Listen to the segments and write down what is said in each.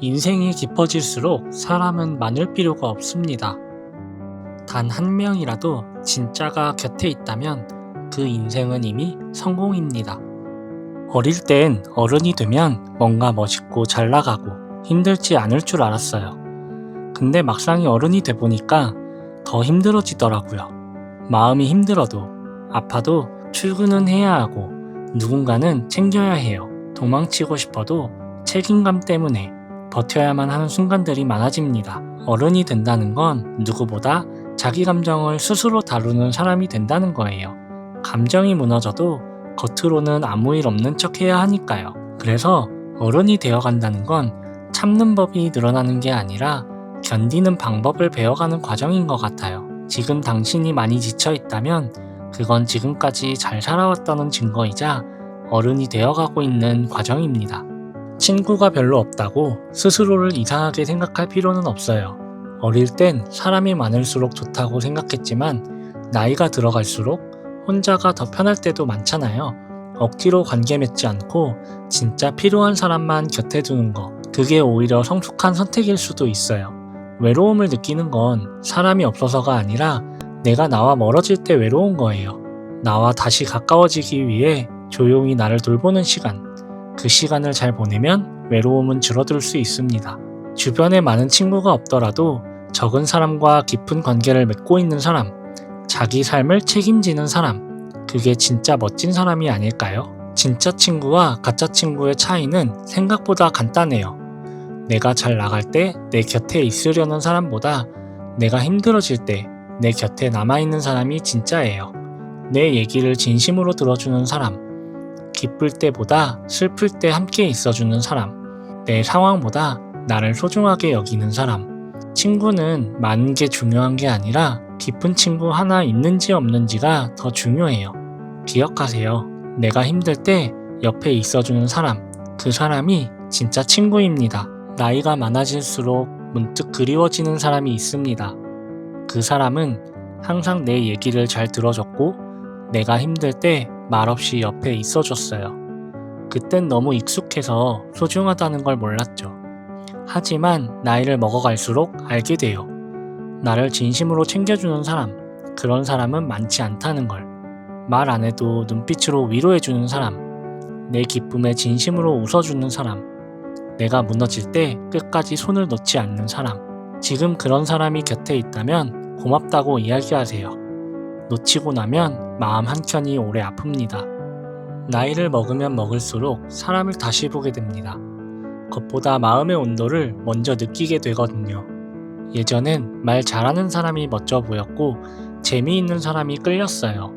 인생이 깊어질수록 사람은 많을 필요가 없습니다. 단 한 명이라도 진짜가 곁에 있다면 그 인생은 이미 성공입니다. 어릴 땐 어른이 되면 뭔가 멋있고 잘 나가고 힘들지 않을 줄 알았어요. 근데 막상이 어른이 돼 보니까 더 힘들어지더라고요. 마음이 힘들어도 아파도 출근은 해야 하고 누군가는 챙겨야 해요. 도망치고 싶어도 책임감 때문에 버텨야만 하는 순간들이 많아집니다. 어른이 된다는 건 누구보다 자기 감정을 스스로 다루는 사람이 된다는 거예요. 감정이 무너져도 겉으로는 아무 일 없는 척 해야 하니까요. 그래서 어른이 되어 간다는 건 참는 법이 늘어나는 게 아니라 견디는 방법을 배워가는 과정인 것 같아요. 지금 당신이 많이 지쳐 있다면 그건 지금까지 잘 살아왔다는 증거이자 어른이 되어가고 있는 과정입니다. 친구가 별로 없다고 스스로를 이상하게 생각할 필요는 없어요. 어릴 땐 사람이 많을수록 좋다고 생각했지만 나이가 들어갈수록 혼자가 더 편할 때도 많잖아요. 억지로 관계 맺지 않고 진짜 필요한 사람만 곁에 두는 거. 그게 오히려 성숙한 선택일 수도 있어요. 외로움을 느끼는 건 사람이 없어서가 아니라 내가 나와 멀어질 때 외로운 거예요. 나와 다시 가까워지기 위해 조용히 나를 돌보는 시간. 그 시간을 잘 보내면 외로움은 줄어들 수 있습니다. 주변에 많은 친구가 없더라도 적은 사람과 깊은 관계를 맺고 있는 사람, 자기 삶을 책임지는 사람, 그게 진짜 멋진 사람이 아닐까요? 진짜 친구와 가짜 친구의 차이는 생각보다 간단해요. 내가 잘 나갈 때 내 곁에 있으려는 사람보다 내가 힘들어질 때 내 곁에 남아있는 사람이 진짜예요. 내 얘기를 진심으로 들어주는 사람, 기쁠 때보다 슬플 때 함께 있어주는 사람, 내 상황보다 나를 소중하게 여기는 사람. 친구는 많은 게 중요한 게 아니라 깊은 친구 하나 있는지 없는지가 더 중요해요. 기억하세요. 내가 힘들 때 옆에 있어주는 사람, 그 사람이 진짜 친구입니다. 나이가 많아질수록 문득 그리워지는 사람이 있습니다. 그 사람은 항상 내 얘기를 잘 들어줬고 내가 힘들 때 말없이 옆에 있어줬어요. 그땐 너무 익숙해서 소중하다는 걸 몰랐죠. 하지만 나이를 먹어갈수록 알게 돼요. 나를 진심으로 챙겨주는 사람, 그런 사람은 많지 않다는 걸. 말 안 해도 눈빛으로 위로해주는 사람, 내 기쁨에 진심으로 웃어주는 사람, 내가 무너질 때 끝까지 손을 놓지 않는 사람. 지금 그런 사람이 곁에 있다면 고맙다고 이야기하세요. 놓치고 나면 마음 한켠이 오래 아픕니다. 나이를 먹으면 먹을수록 사람을 다시 보게 됩니다. 겉보다 마음의 온도를 먼저 느끼게 되거든요. 예전엔 말 잘하는 사람이 멋져 보였고 재미있는 사람이 끌렸어요.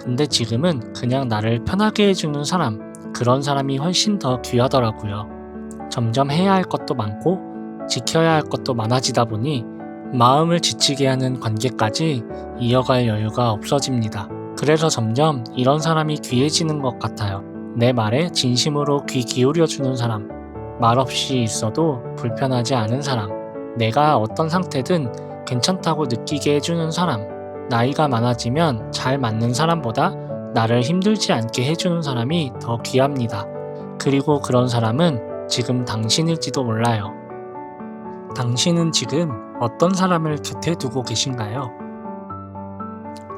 근데 지금은 그냥 나를 편하게 해주는 사람, 그런 사람이 훨씬 더 귀하더라고요. 점점 해야 할 것도 많고 지켜야 할 것도 많아지다 보니 마음을 지치게 하는 관계까지 이어갈 여유가 없어집니다. 그래서 점점 이런 사람이 귀해지는 것 같아요. 내 말에 진심으로 귀 기울여주는 사람, 말없이 있어도 불편하지 않은 사람, 내가 어떤 상태든 괜찮다고 느끼게 해주는 사람, 나이가 많아지면 잘 맞는 사람보다 나를 힘들지 않게 해주는 사람이 더 귀합니다. 그리고 그런 사람은 지금 당신일지도 몰라요. 당신은 지금 어떤 사람을 곁에 두고 계신가요?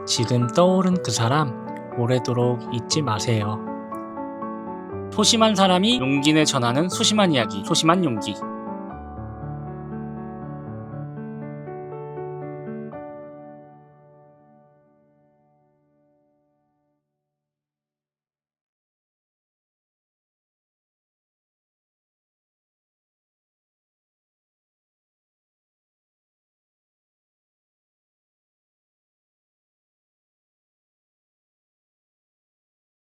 지금 떠오른 그 사람 오래도록 잊지 마세요. 소심한 사람이 용기 내 전하는 소심한 이야기, 소심한 용기.